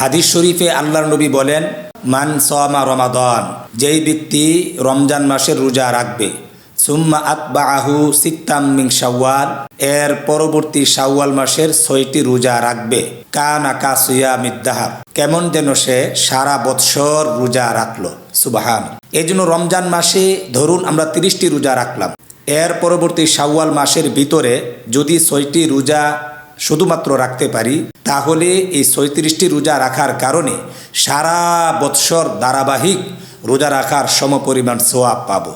হাদিস শরীফে আল্লাহর নবী বলেন, মান সোয়ামা রমাদন, যেই ব্যক্তি রমজান মাসের রোজা রাখবে, সুম্মা আতবা আহু সিত্তাম মিং শাওয়াল, এর পরবর্তী শাওয়াল মাসের ছয়টি রোজা রাখবে, কান আকা সুয়া মিদ্দাহার কেমন যেন সে সারা বৎসর রোজা রাখল। সুবাহান। এই জন্য রমজান মাসে ধরুন আমরা তিরিশটি রোজা রাখলাম, এর পরবর্তী শাওয়াল মাসের ভিতরে যদি ছয়টি রোজা শুধুমাত্র রাখতে পারি, তাহলে এই ছয়ত্রিশটি রোজা রাখার কারণে সারা বৎসর ধারাবাহিক রোজা রাখার সমপরিমাণ সোয়াব পাবো।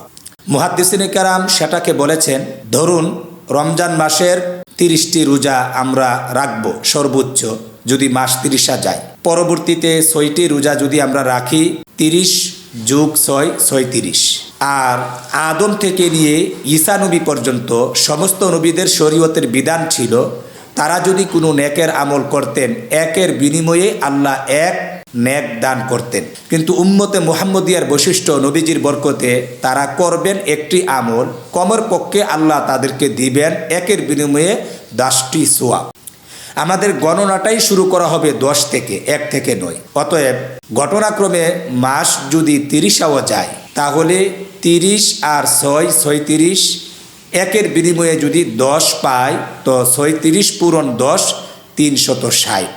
মুহাদ্দিসিনে কারাম সেটাকে বলেছেন, ধরুন রমজান মাসের তিরিশটি রোজা আমরা রাখব সর্বোচ্চ যদি মাস তিরিশা যায়। পরবর্তীতে ছয়টি রোজা যদি আমরা রাখি, তিরিশ যুগ ছয়, ছয়ত্রিশ। আর আদম থেকে নিয়ে ঈসা নবী পর্যন্ত সমস্ত নবীদের শরীয়তের বিধান ছিল তারা যদি কোনো নেকের আমল করতেন, একের বিনিময়ে আল্লাহ এক নেক দান করতেন। কিন্তু উম্মতে মোহাম্মদিয়ার বৈশিষ্ট্য নবীজির বরকতে তারা করবেন একটি আমল কমর পক্ষে আল্লাহ তাদেরকে দিবেন একের বিনিময়ে দশটি সোয়াব। আমাদের গণনাটাই শুরু করা হবে দশ থেকে এক থেকে নয়। অতএব ঘটনাক্রমে মাস যদি তিরিশাও যায়, তাহলে তিরিশ আর ছয়, ছয়ত্রিশ একের বিনিময়ে যদি দশ পায়, তো ছয়ত্রিশ পূরণ দশ, তিনশত ষাট।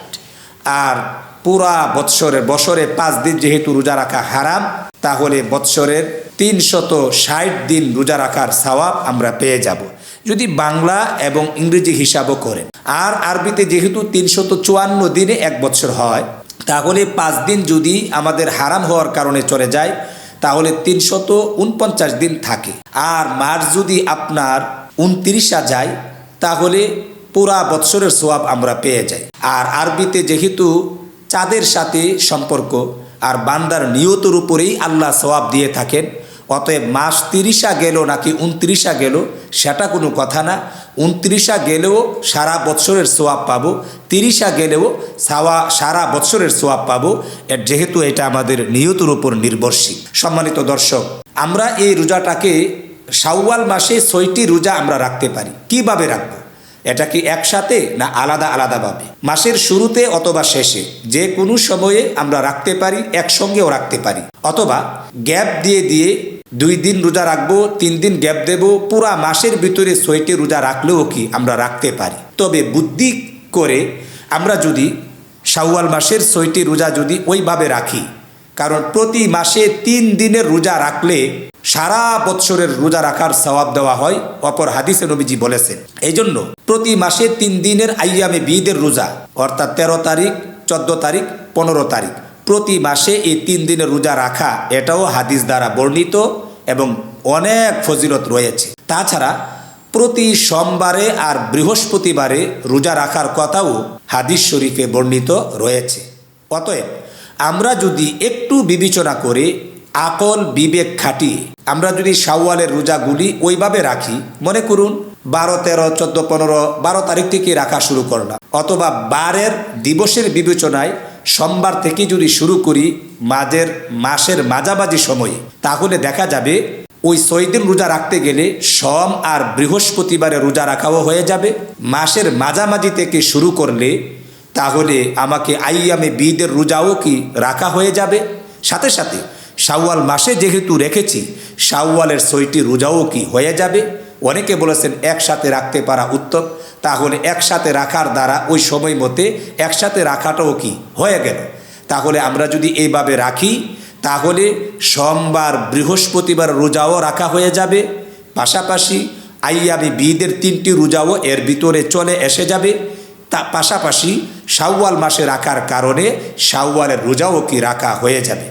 আর পুরা বৎসরে, বছরে পাঁচ দিন যেহেতু রোজা রাখা হারাম, তাহলে বৎসরের তিনশত ষাট দিন রোজা রাখার সওয়াব আমরা পেয়ে যাব। যদি বাংলা এবং ইংরেজি হিসাবও করেন। আর আরবিতে যেহেতু তিনশত চুয়ান্ন দিনে এক বছর হয়, তাহলে পাঁচ দিন যদি আমাদের হারাম হওয়ার কারণে চলে যায় তাহলে তিনশত উনপঞ্চাশ দিন থাকে। আর মাস যদি আপনার উনত্রিশা যায়, তাহলে পুরা বৎসরের সোয়াব আমরা পেয়ে যাই। আর আরবিতে যেহেতু চাঁদের সাথে সম্পর্ক, আর বান্দার নিয়তর উপরেই আল্লাহ সোয়াব দিয়ে থাকেন, অতএব মাস তিরিশা গেল নাকি উনত্রিশা গেল, সেটা কোনো কথা না। উনত্রিশা গেলেও সারা বৎসরের সোয়াব পাবো, তিরিশা গেলেও সাওয়া, সারা বৎসরের সোয়াব পাবো। এর যেহেতু এটা আমাদের নিয়তর উপর নির্ভরশীল। সম্মানিত দর্শক, আমরা এই রোজাটাকে শাওয়াল মাসে ছয়টি রোজা আমরা রাখতে পারি। কীভাবে রাখব? এটা কি একসাথে না আলাদা আলাদাভাবে? মাসের শুরুতে অথবা শেষে যে কোনো সময়ে আমরা রাখতে পারি, একসঙ্গেও রাখতে পারি। অথবা গ্যাপ দিয়ে দিয়ে দুই দিন রোজা রাখব, তিন দিন গ্যাপ দেব, পুরা মাসের ভিতরে ছয়টি রোজা রাখলেও কি আমরা রাখতে পারি? তবে বুদ্ধি করে আমরা যদি শাওয়াল মাসের ছয়টি রোজা যদি ওইভাবে রাখি, কারণ প্রতি মাসে তিন দিনের রোজা রাখলে সারা বৎসরের রোজা রাখার সওয়াব দেওয়া হয়, অপর হাদিসে নবীজি বলেছেন। এই জন্য প্রতি মাসে তিন দিনের আইয়ামে বিদের রোজা, অর্থাৎ তেরো তারিখ, চোদ্দ তারিখ, পনেরো তারিখ প্রতি মাসে এই তিন দিনের রোজা রাখা, এটাও হাদিস দ্বারা বর্ণিত এবং অনেক ফজিলত রয়েছে। তাছাড়া প্রতি সোমবারে আর বৃহস্পতিবারে রোজা রাখার কথাও হাদিস শরীফে বর্ণিত রয়েছে। অতএব আমরা যদি একটু বিবেচনা করে আকল বিবেক খাটিয়ে আমরা যদি শাওয়ালের রোজাগুলি ওইভাবে রাখি, মনে করুন, বারো, তেরো, চোদ্দ, পনেরো, বারো তারিখ থেকে রাখা শুরু করলাম, অথবা বারের দিবসের বিবেচনায় সোমবার থেকে যদি শুরু করি মাঝের মাসের মাঝামাঝি সময়ে, তাহলে দেখা যাবে ওই ছয় দিন রোজা রাখতে গেলে সোম আর বৃহস্পতিবারে রোজা রাখাও হয়ে যাবে। মাসের মাঝামাঝি থেকে শুরু করলে তাহলে আমাকে আইয়ামে বিদের রোজাও কি রাখা হয়ে যাবে। সাথে সাথে শাওয়াল মাসে যেহেতু রেখেছি, শাওয়ালের ছয়টি রোজাও কি হয়ে যাবে। অনেকে বলেছেন একসাথে রাখতে পারা উত্তম, তাহলে একসাথে রাখার দ্বারা ওই সময় মতে একসাথে রাখাটাও কি হয়ে গেল? তাহলে আমরা যদি এইভাবে রাখি, তাহলে সোমবার বৃহস্পতিবার রোজাও রাখা হয়ে যাবে, পাশাপাশি আইয়ামি বিদের তিনটি রোজাও এর ভিতরে চলে এসে যাবে। তা পাশাপাশি শাওয়াল মাসে রাখার কারণে শাওয়ালের রোজাও কি রাখা হয়ে যাবে?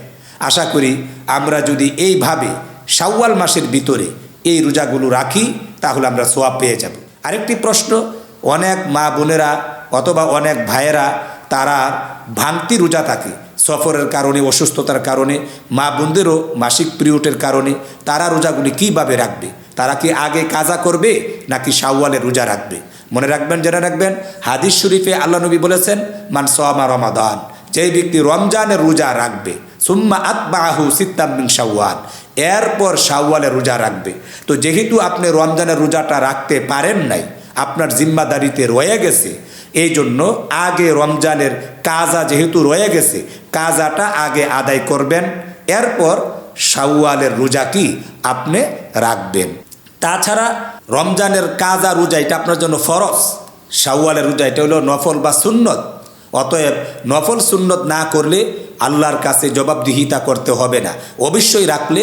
আশা করি আমরা যদি এইভাবে শাওয়াল মাসের ভিতরে এই রোজাগুলো রাখি, তাহলে আমরা সোয়াব পেয়ে যাব। আরেকটি প্রশ্ন, অনেক মা বোনেরা অথবা অনেক ভাইয়েরা, তারা ভাঙতি রোজা থাকে, সফরের কারণে, অসুস্থতার কারণে, মা বোনদেরও মাসিক পিরিয়ডের কারণে, তারা রোজাগুলি কীভাবে রাখবে? তারা কি আগে কাজা করবে, নাকি শাওয়ালে রোজা রাখবে? মনে রাখবেন, জেনে রাখবেন, হাদিস শরীফে আল্লাহ নবী বলেছেন, মান সোয়ামা রমাদান যেই ব্যক্তি রমজানের রোজা রাখবে, সুম্মা আতবাহু সিত্তাম্বিন শাওয়াল। এরপর শাওয়ালে রোজা রাখবে। তো যেহেতু আপনি রমজানের রোজাটা রাখতে পারেন নাই, আপনার জিম্মাদারিতে রয়ে গেছে এই জন্য আগে রমজানের কাজা যেহেতু রয়ে গেছে, কাজাটা আগে আদায় করবেন, এরপর শাওয়ালের রোজা কি আপনি রাখবেন। তাছাড়া রমজানের কাজা রোজা, এটা আপনার জন্য ফরজ। শাওয়ালের রোজা, এটা হলো নফল বা সুন্নত। অতএব নফল সুন্নত না করলে আল্লাহর কাছে জবাবদিহিতা করতে হবে না। অবশ্যই রাখলে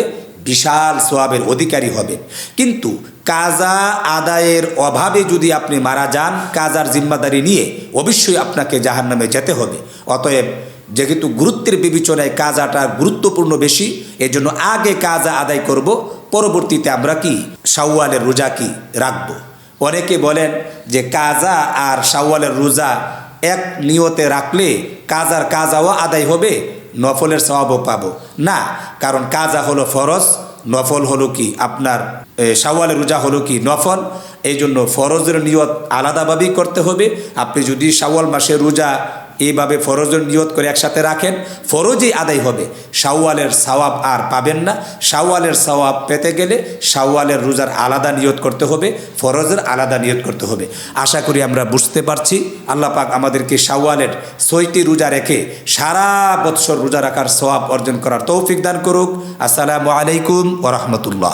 বিশাল সোয়াবের অধিকারী হবে। কিন্তু কাজা আদায়ের অভাবে যদি আপনি মারা যান, কাজার জিম্মাদারি নিয়ে অবশ্যই আপনাকে জাহান্নামে যেতে হবে। অতএব যেহেতু গুরুত্বের বিবেচনায় কাজাটা গুরুত্বপূর্ণ বেশি, এজন্য আগে কাজা আদায় করব, পরবর্তীতে আমরা কি, শাওয়ালের রোজা কি রাখব? অনেকে বলেন যে কাজা আর শাওয়ালের রোজা এক নিয়তে রাখলে কাজ আর কাজাও আদায় হবে, নফলের স্বভাবও পাব। না, কারণ কাজা হলো ফরজ, নফল হলো কি আপনার সাওয়ালের রোজা হলো কি নফল? এই জন্য ফরজের নিয়ত আলাদাভাবেই করতে হবে। আপনি যদি সাওয়াল মাসে রোজা এইভাবে ফরজের নিয়ত করে একসাথে রাখেন। ফরজই আদায় হবে। শাওয়ালের সওয়াব আর পাবেন না। শাওয়ালের সওয়াব পেতে গেলে শাওয়ালের রোজার আলাদা নিয়ত করতে হবে, ফরজের আলাদা নিয়ত করতে হবে। আশা করি আমরা বুঝতে পারছি। আল্লাহ পাক আমাদেরকে শাওয়ালের ছয়টি রোজা রেখে সারা বৎসর রোজা রাখার সওয়াব অর্জন করার তৌফিক দান করুক। আসসালামু আলাইকুম ওরহমতুল্লাহ